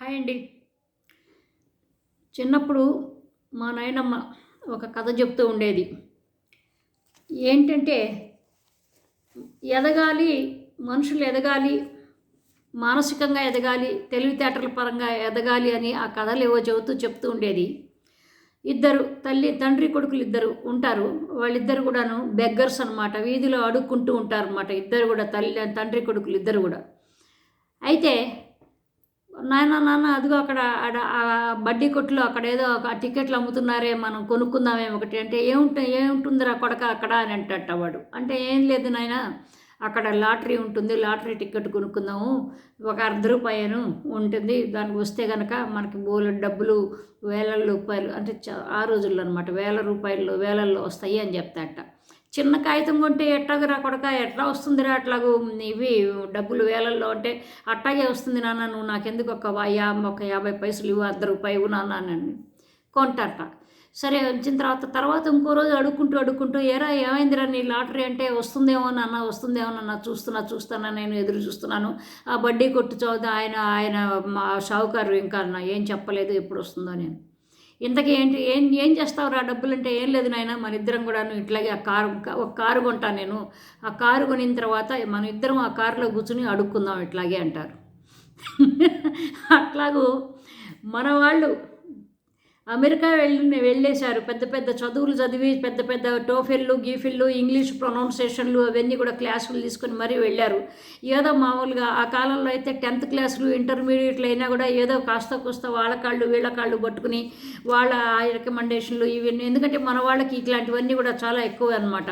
Hi అండి. చిన్నప్పుడు మా నాయనమ్మ ఒక కథ చెప్తూ ఉండేది. ఏంటంటే ఎదగాలి మనుషులు ఎదగాలి మానసికంగా ఎదగాలి తెలివితేటల పరంగా ఎదగాలి అని ఆ కథలు ఏవో చెబుతూ చెప్తూ ఉండేది. ఇద్దరు తల్లి తండ్రి కొడుకులు ఇద్దరు ఉంటారు. వాళ్ళిద్దరు కూడాను బెగ్గర్స్ అనమాట వీధిలో అడుక్కుంటూ ఉంటారు అనమాట ఇద్దరు కూడా తల్లి తండ్రి కొడుకులు ఇద్దరు కూడా. అయితే నాయన నాన్న అదిగో అక్కడ ఆడ ఆ బడ్డీ కొట్టులో అక్కడ ఏదో ఒక టికెట్లు అమ్ముతున్నారే మనం కొనుక్కుందామే ఒకటి అంటే ఏముంట ఏముంటుందిరా కొడక అక్కడ అని అంటట వాడు. అంటే ఏం లేదు నాయన అక్కడ లాటరీ ఉంటుంది లాటరీ టికెట్ కొనుక్కుందాము ఒక అర్ధ రూపాయను ఉంటుంది దానికి వస్తే కనుక మనకి బోలు డబ్బులు వేల రూపాయలు అంటే చ- ఆ రోజుల్లో అనమాట వేల రూపాయలు వేలల్లో వస్తాయి అని చెప్తాట చిన్న కాగితం కొంటే ఎట్టాగరా కొడక? ఎట్లా వస్తుందిరా అట్లాగూ? ఇవి డబ్బులు వేలల్లో అంటే అట్టాగే వస్తుంది నాన్న నువ్వు నాకెందుకు ఒక యా ఒక యాభై పైసలు ఇవ్వు అర్ధ రూపాయి ఇవ్వు నాన్న అని కొంటారట. సరే వచ్చిన తర్వాత తర్వాత ఇంకో రోజు అడుక్కుంటూ అడుక్కుంటూ ఏరా ఏమైందిరా నీ లాటరీ అంటే వస్తుందేమో నాన్న వస్తుందేమో నాన్న చూస్తున్నా చూస్తున్నా నేను ఎదురు చూస్తున్నాను. ఆ బడ్డీ కొట్టు చదువు ఆయన ఆయన మా షావుకారు ఇంకా నా ఏం చెప్పలేదు ఎప్పుడు వస్తుందో నేను. ఇంతకీ ఏంటి ఏం ఏం చేస్తావురా డబ్బులు అంటే ఏం లేదు నాయన మన ఇద్దరం కూడాను ఇట్లాగే ఆ కారు ఒక కారు కొంటాను నేను. ఆ కారు కొనిన తర్వాత మన ఇద్దరం ఆ కారులో కూర్చుని అడుక్కుందాం ఇట్లాగే అంటారు. అట్లాగూ మన వాళ్ళు అమెరికా వెళ్ళి వెళ్ళేశారు. పెద్ద పెద్ద చదువులు చదివి పెద్ద పెద్ద టోఫెల్లు గీఫిల్లు ఇంగ్లీష్ ప్రొనౌన్సేషన్లు అవన్నీ కూడా క్లాసులు తీసుకొని మరీ వెళ్ళారు. ఏదో మామూలుగా ఆ కాలంలో అయితే టెన్త్ క్లాసులు ఇంటర్మీడియట్లు అయినా కూడా ఏదో కాస్త కూస్త వాళ్ళ కాళ్ళు వీళ్ళ కాళ్ళు పట్టుకుని వాళ్ళ రికమెండేషన్లు ఇవన్నీ. ఎందుకంటే మన వాళ్ళకి ఇట్లాంటివన్నీ కూడా చాలా ఎక్కువ అనమాట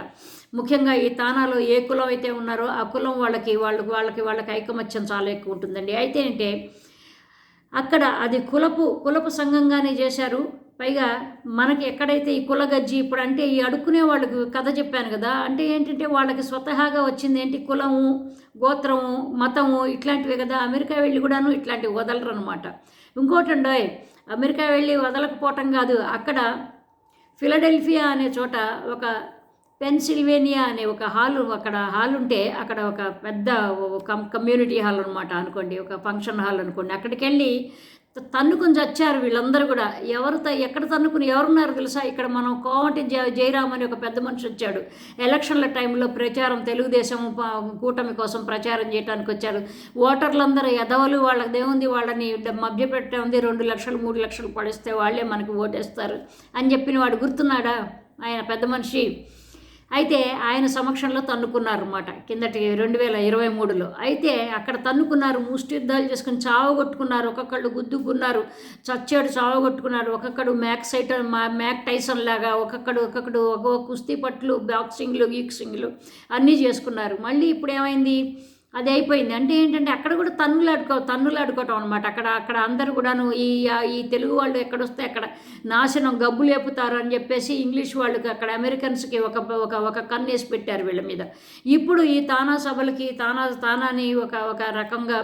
ముఖ్యంగా ఈ తానాలో ఏ కులం అయితే ఉన్నారో ఆ కులం వాళ్ళకి వాళ్ళకి వాళ్ళకి వాళ్ళకి ఐకమత్యం చాలా ఎక్కువ ఉంటుందండి. అయితే అంటే అక్కడ అది కులపు కులపు సంఘంగానే చేశారు. పైగా మనకి ఎక్కడైతే ఈ కులగజ్జి ఇప్పుడు అంటే ఈ అడుక్కునే వాళ్ళకి కథ చెప్పాను కదా అంటే ఏంటంటే వాళ్ళకి స్వతహాగా వచ్చింది ఏంటి? కులము గోత్రము మతము ఇట్లాంటివి కదా. అమెరికా వెళ్ళి కూడాను ఇట్లాంటివి వదలరు అనమాట ఇంకోటి అమెరికా వెళ్ళి వదలకపోవటం కాదు. అక్కడ ఫిలడెల్ఫియా అనే చోట ఒక పెన్సిల్వేనియా అనే ఒక హాల్ అక్కడ హాల్ ఉంటే అక్కడ ఒక పెద్ద ఒక కమ్యూనిటీ హాల్ అనమాట అనుకోండి. ఒక ఫంక్షన్ హాల్ అనుకోండి. అక్కడికి వెళ్ళి తన్నుకుని చచ్చారు వీళ్ళందరూ కూడా. ఎవరు ఎక్కడ తన్నుకుని ఎవరున్నారు తెలుసా? ఇక్కడ మనం కోమటి జ జయరామ్ అని ఒక పెద్ద మనిషి వచ్చాడు. ఎలక్షన్ల టైంలో ప్రచారం తెలుగుదేశం కూటమి కోసం ప్రచారం చేయడానికి వచ్చారు ఓటర్లందరూ ఎదవలు వాళ్ళకి ఏముంది వాళ్ళని మభ్యపెట్టే ఉంది. రెండు లక్షలు మూడు లక్షలు పడిస్తే వాళ్ళే మనకి ఓటేస్తారు అని చెప్పిన వాడు గుర్తున్నాడా? ఆయన పెద్ద మనిషి. అయితే ఆయన సమక్షంలో తన్నుకున్నారన్నమాట. కిందటి రెండు వేల ఇరవై మూడులో. అయితే అక్కడ తన్నుకున్నారు ముష్టి యుద్ధాలు చేసుకుని చావగొట్టుకున్నారు ఒక్కొక్కళ్ళు గుద్దుకున్నారు చచ్చాడు చావగొట్టుకున్నారు ఒక్కొక్కడు మ్యాక్ సైట్ మ్యాక్ టైసన్ లాగా ఒక్కొక్కడు ఒక్కొక్కడు ఒక్కొక్క కుస్తీ పట్లు బాక్సింగ్లు గీక్సింగ్లు అన్నీ చేసుకున్నారు. మళ్ళీ ఇప్పుడు ఏమైంది? అది అయిపోయింది. అంటే ఏంటంటే అక్కడ కూడా తన్నులు ఆడుకో తన్నులు ఆడుకోవటం అనమాట అక్కడ అక్కడ అందరు కూడాను ఈ ఈ తెలుగు వాళ్ళు ఎక్కడొస్తే అక్కడ నాశనం గబ్బు లేపుతారు అని చెప్పేసి ఇంగ్లీష్ వాళ్ళకి అక్కడ అమెరికన్స్కి ఒక ఒక ఒక కన్నేసి పెట్టారు వీళ్ళ మీద. ఇప్పుడు ఈ తానా సభలకి తానా తానాని ఒక ఒక రకంగా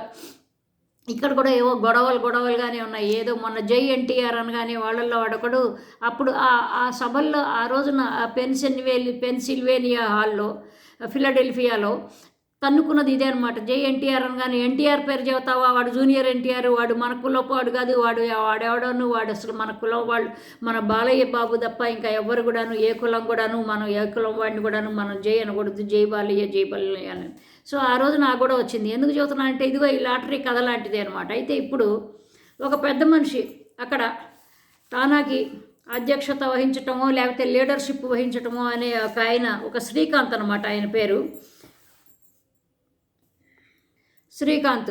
ఇక్కడ కూడా ఏవో గొడవలు గొడవలుగానే ఉన్నాయి. ఏదో మొన్న జై ఎన్టీఆర్ అనగానే వాళ్ళల్లో వాడొకడు అప్పుడు ఆ ఆ సభల్లో ఆ రోజున ఆ పెన్సిల్వేలి పెన్సిల్వేనియా హాల్లో ఫిలడెల్ఫియాలో తన్నుకున్నది ఇదే అనమాట జై ఎన్టీఆర్ అనగానే ఎన్టీఆర్ పేరు చెబుతావా? వాడు జూనియర్ ఎన్టీఆర్ వాడు మన కులపు వాడు కాదు వాడు వాడెవడను వాడు అసలు మన కులం వాళ్ళు మన బాలయ్య బాబు తప్ప ఇంకా ఎవరు కూడాను ఏ కులం కూడాను మనం ఏ కులం వాడిని కూడాను మనం జై అనకూడదు జై బాలయ్య జై బాలయ్య అని. సో ఆ రోజు నాకు కూడా వచ్చింది. ఎందుకు చెబుతున్నా అంటే ఇదిగో ఈ లాటరీ కథ లాంటిది అనమాట అయితే ఇప్పుడు ఒక పెద్ద మనిషి అక్కడ తానాకి అధ్యక్షత వహించటమో లేకపోతే లీడర్షిప్ వహించటమో అనే ఒక ఆయన ఒక శ్రీకాంత్ అనమాట ఆయన పేరు. శ్రీకాంత్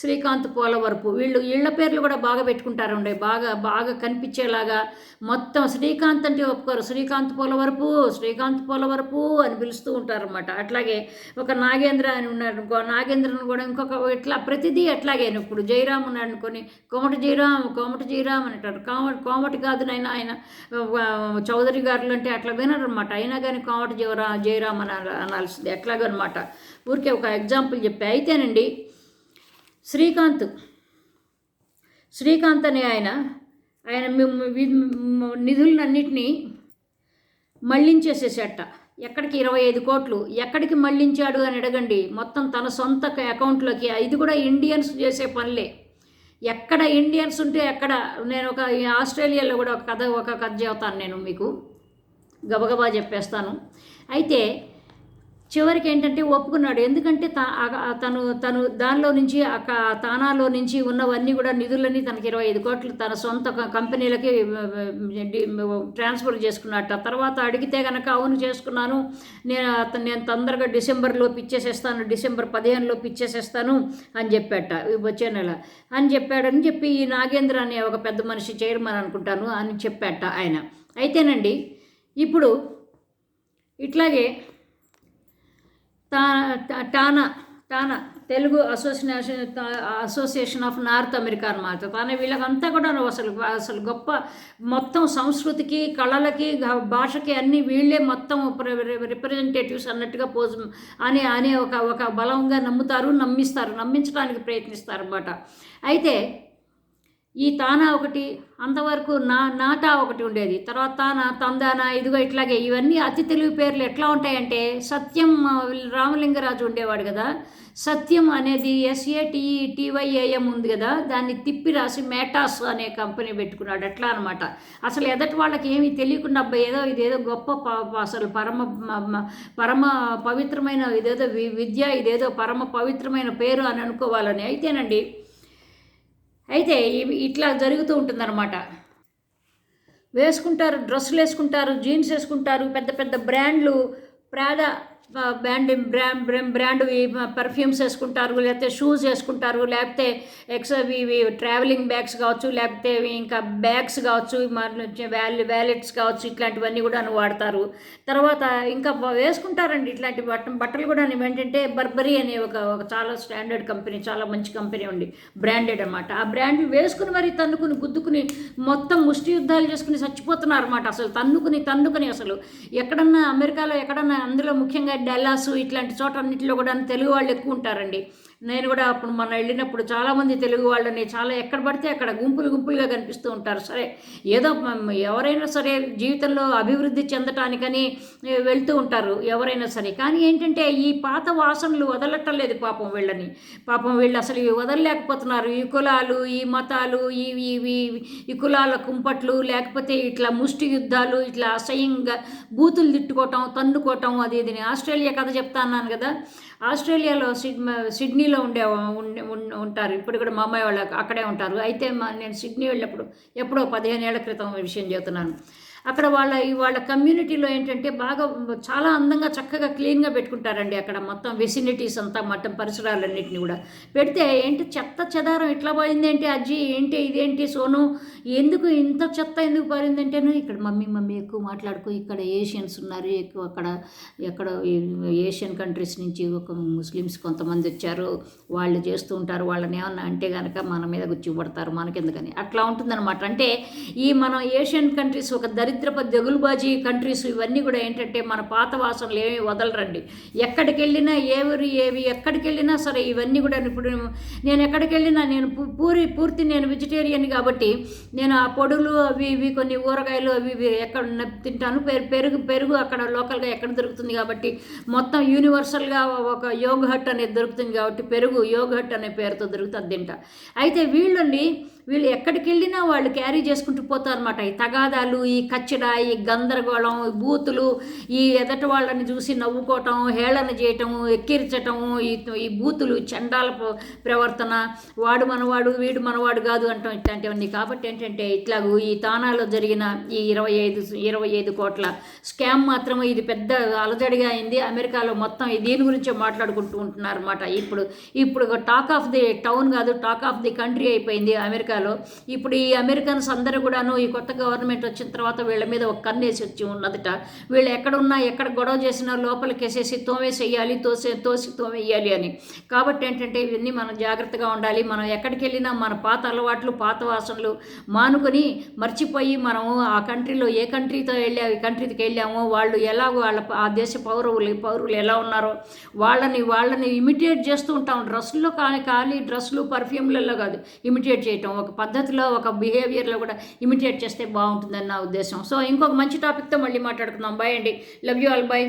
శ్రీకాంత్ పోలవరపు. వీళ్ళు వీళ్ళ పేర్లు కూడా బాగా పెట్టుకుంటారండి. బాగా బాగా కనిపించేలాగా మొత్తం శ్రీకాంత్ అంటే ఒప్పుకోరు. శ్రీకాంత్ పోలవరపు శ్రీకాంత్ పోలవరపు అని పిలుస్తూ ఉంటారనమాట అట్లాగే ఒక నాగేంద్ర అని ఉన్నాడు అనుకో నాగేంద్రను కూడా ఇంకొక ఇట్లా ప్రతిదీ అట్లాగే ఇప్పుడు జయరామ్ ఉన్నాడు అనుకొని కోమటి జయరామ్ కోమటి జయరామ్ అని అంటారు కోమటి కోమటి కాదు నాయన ఆయన చౌదరి గారులు అంటే అట్లా వినరనమాట అయినా కానీ కోమటి జయరా జయరామ్ అని అనాల్సింది. ఎట్లాగనమాట ఊరికే ఒక ఎగ్జాంపుల్ చెప్పి. అయితేనండి శ్రీకాంత్. శ్రీకాంత్ అనే ఆయన ఆయన మి- నిధులన్నింటినీ మళ్ళించేసేసేట ఎక్కడికి ఇరవై ఐదు కోట్లు? ఎక్కడికి మళ్ళించాడు అని అడగండి. మొత్తం తన సొంత అకౌంట్లోకి. ఇది కూడా ఇండియన్స్ చేసే పనులే. ఎక్కడ ఇండియన్స్ ఉంటే ఎక్కడ నేను ఒక ఆస్ట్రేలియాలో కూడా ఒక కథ ఒక కథ చెబుతాను నేను మీకు. గబగబా చెప్పేస్తాను. అయితే చివరికి ఏంటంటే ఒప్పుకున్నాడు. ఎందుకంటే తను తను దానిలో నుంచి ఆ తానాలో నుంచి ఉన్నవన్నీ కూడా నిధులని తనకి ఇరవై ఐదు కోట్లు తన సొంత కంపెనీలకి ట్రాన్స్ఫర్ చేసుకున్నట్ట. తర్వాత అడిగితే కనుక అవును చేసుకున్నాను. నేను అతను నేను తొందరగా డిసెంబర్లో పిచ్చేసేస్తాను డిసెంబర్ పదిహేనులో పిచ్చేసేస్తాను అని చెప్పాట. వచ్చే నెల. అని చెప్పాడని చెప్పి ఈ నాగేంద్ర అనే ఒక పెద్ద మనిషి చైర్మన్ అనుకుంటాను అని చెప్పాట ఆయన. అయితేనండి ఇప్పుడు ఇట్లాగే టా TANA TANA Telugu association association of North America అనమాట కానీ వీళ్ళకంతా కూడా అసలు అసలు గొప్ప మొత్తం సంస్కృతికి కళలకి భాషకి అన్నీ వీళ్ళే మొత్తం రిప్రజెంటేటివ్స్ అన్నట్టుగా పోజ్ అని అనే ఒక ఒక బలంగా నమ్ముతారు నమ్మిస్తారు నమ్మించడానికి ప్రయత్నిస్తారు అన్నమాట అయితే ఈ తానా ఒకటి అంతవరకు నా నాటా ఒకటి ఉండేది. తర్వాత తానా తందానా ఇదిగో ఇట్లాగే ఇవన్నీ అతి తెలుగు పేర్లు ఎట్లా ఉంటాయంటే సత్యం రామలింగరాజు ఉండేవాడు కదా. సత్యం అనేది ఎస్ఏటి టీవైఏఎం ఉంది కదా. దాన్ని తిప్పి రాసి మేటాస్ అనే కంపెనీ పెట్టుకున్నాడు. ఎట్లా అనమాట అసలు ఎదటి వాళ్ళకి ఏమీ తెలియకుండా అబ్బాయి ఏదో ఇదేదో గొప్ప ప- అసలు పరమ పరమ పవిత్రమైన ఇదేదో వి- విద్య ఇదేదో పరమ పవిత్రమైన పేరు అని అనుకోవాలని అయితేనండి అయితే ఇవి ఇట్లా జరుగుతూ ఉంటుందన్నమాట. వేసుకుంటారు డ్రెస్సులు వేసుకుంటారు జీన్స్ వేసుకుంటారు పెద్ద పెద్ద బ్రాండ్లు Prada brand brand brand perfumes వేసుకుంటారు లేకపోతే షూస్ వేసుకుంటారు లేకపోతే ఎక్స్ ఇవి ట్రావెలింగ్ బ్యాగ్స్ కావచ్చు లేకపోతే ఇంకా బ్యాగ్స్ కావచ్చు వ్యాల్ వ్యాలెట్స్ కావచ్చు ఇట్లాంటివన్నీ కూడా వాడతారు. తర్వాత ఇంకా వేసుకుంటారండి ఇట్లాంటి బట్ట బట్టలు కూడా ఏంటంటే బర్బరీ అనే ఒక ఒక చాలా స్టాండర్డ్ కంపెనీ చాలా మంచి కంపెనీ ఉంది బ్రాండెడ్ అనమాట ఆ బ్రాండ్లు వేసుకుని మరి తన్నుకుని గుద్దుకుని మొత్తం ముష్టి యుద్ధాలు చేసుకుని చచ్చిపోతున్నారు అనమాట అసలు తన్నుకుని తన్నుకుని అసలు. ఎక్కడన్నా అమెరికాలో ఎక్కడన్నా అందులో ముఖ్యంగా డల్లాసు ఇట్లాంటి చోట అన్నింటిలో కూడా తెలుగు వాళ్ళు ఎక్కువ ఉంటారండి నేను కూడా అప్పుడు మన వెళ్ళినప్పుడు చాలామంది తెలుగు వాళ్ళని చాలా ఎక్కడ పడితే అక్కడ గుంపులు గుంపులుగా కనిపిస్తూ ఉంటారు. సరే ఏదో ఎవరైనా సరే జీవితంలో అభివృద్ధి చెందటానికని వెళ్తూ ఉంటారు ఎవరైనా సరే. కానీ ఏంటంటే ఈ పాత వాసనలు వదలట్టలేదు పాపం వీళ్ళని. పాపం వీళ్ళు అసలు ఇవి వదలలేకపోతున్నారు. ఈ కులాలు ఈ మతాలు ఈ ఇవి ఈ కులాల కుంపట్లు లేకపోతే ఇట్లా ముష్టి యుద్ధాలు ఇట్లా అసహ్యంగా బూతులు తిట్టుకోవటం తన్నుకోవటం అది ఇది. ఆస్ట్రేలియా కథ చెప్తా అన్నాను కదా. ఆస్ట్రేలియాలో సిడ్ సిడ్నీలో ఉండే ఉంటారు. ఇప్పుడు కూడా మా అమ్మాయి వాళ్ళు అక్కడే ఉంటారు. అయితే మా నేను సిడ్నీ వెళ్ళినప్పుడు ఎప్పుడో పదిహేను ఏళ్ళ క్రితం విషయం చెబుతున్నాను. అక్కడ వాళ్ళ వాళ్ళ కమ్యూనిటీలో ఏంటంటే బాగా చాలా అందంగా చక్కగా క్లీన్గా పెట్టుకుంటారండి అక్కడ మొత్తం వెసినిటీస్ అంతా మొత్తం పరిసరాలన్నింటినీ కూడా. పెడితే ఏంటి చెత్త చెదారం ఇట్లా పోయింది ఏంటి అజ్జి? ఏంటి ఇదేంటి సోను? ఎందుకు ఇంత చెత్త ఎందుకు పారిందంటేను? ఇక్కడ మమ్మీ మమ్మీ ఎక్కువ మాట్లాడుకో ఇక్కడ ఏషియన్స్ ఉన్నారు ఎక్కువ అక్కడ ఎక్కడ ఏషియన్ కంట్రీస్ నుంచి ఒక ముస్లిమ్స్ కొంతమంది వచ్చారు వాళ్ళు చేస్తూ ఉంటారు వాళ్ళని ఏమన్నా అంటే కనుక మన మీద గుచ్చిపడతారు మనకెందుకని? అట్లా ఉంటుందన్నమాట. అంటే ఈ మన ఏషియన్ కంట్రీస్ ఒక దరిద్రపు దగులుబాజీ కంట్రీస్ ఇవన్నీ కూడా ఏంటంటే మన పాత వాసనలు ఏమి వదలరండి. ఎక్కడికి వెళ్ళినా ఏవి ఏవి ఎక్కడికి వెళ్ళినా సరే ఇవన్నీ కూడా ఇప్పుడు నేను ఎక్కడికి వెళ్ళినా నేను పూ- పూరి పూర్తి నేను వెజిటేరియన్ కాబట్టి నేను ఆ పొడులు అవి ఇవి కొన్ని ఊరగాయలు అవి ఇవి ఎక్కడ తింటాను. పెరుగు పెరుగు అక్కడ లోకల్గా ఎక్కడ దొరుకుతుంది కాబట్టి మొత్తం యూనివర్సల్గా ఒక యోగ్ హట్ అనేది దొరుకుతుంది కాబట్టి పెరుగు యోగ్ హట్ అనే పేరుతో దొరుకుతుంది తింటా. అయితే వీళ్ళండి వీళ్ళు ఎక్కడికి వెళ్ళినా వాళ్ళు క్యారీ చేసుకుంటూ పోతారు అనమాట ఈ తగాదాలు ఈ కచ్చడ ఈ గందరగోళం ఈ బూతులు ఈ ఎదటి వాళ్ళని చూసి నవ్వుకోవటం హేళన చేయటం ఎక్కిరించటం ఈ ఈ బూతులు చండాల ప్రవర్తన వాడు మనవాడు వీడు మనవాడు కాదు అంటాం ఇట్లాంటివన్నీ. కాబట్టి ఏంటంటే ఇట్లాగూ ఈ తానాలో జరిగిన ఈ ఇరవై ఐదు ఇరవై ఐదు కోట్ల స్కామ్ మాత్రం ఇది పెద్ద అలజడిగా అయింది. అమెరికాలో మొత్తం దీని గురించే మాట్లాడుకుంటూ ఉంటున్నారు అనమాట ఇప్పుడు ఇప్పుడు టాక్ ఆఫ్ ది టౌన్ కాదు టాక్ ఆఫ్ ది కంట్రీ అయిపోయింది అమెరికా అమెరికాలో ఇప్పుడు ఈ అమెరికన్స్ అందరూ కూడాను ఈ కొత్త గవర్నమెంట్ వచ్చిన తర్వాత వీళ్ళ మీద ఒక కన్నేసి వచ్చి ఉన్నదట. వీళ్ళు ఎక్కడ ఉన్నా ఎక్కడ గొడవ చేసినా లోపలికి వేసేసి తోమేసేయాలి తోసే తోసి తోమేయాలి అని. కాబట్టి ఏంటంటే ఇవన్నీ మనం జాగ్రత్తగా ఉండాలి. మనం ఎక్కడికి వెళ్ళినా మన పాత అలవాట్లు పాత వాసనలు మానుకొని మర్చిపోయి మనము ఆ కంట్రీలో ఏ కంట్రీతో వెళ్ళా ఈ కంట్రీకి వెళ్ళామో వాళ్ళు ఎలా వాళ్ళ ఆ దేశ పౌరులు పౌరులు ఎలా ఉన్నారో వాళ్ళని వాళ్ళని ఇమిటేట్ చేస్తూ ఉంటాం. డ్రెస్సుల్లో కానీ ఖాళీ డ్రెస్సులు పర్ఫ్యూమ్లలో కాదు. ఇమిటేట్ చేయటం. ఒక పద్ధతిలో ఒక బిహేవియర్లో కూడా ఇమిటేట్ చేస్తే బాగుంటుందని నా ఉద్దేశం. సో ఇంకొక మంచి టాపిక్తో మళ్ళీ మాట్లాడుకుందాం. బాయ్ అండి. Love you all bye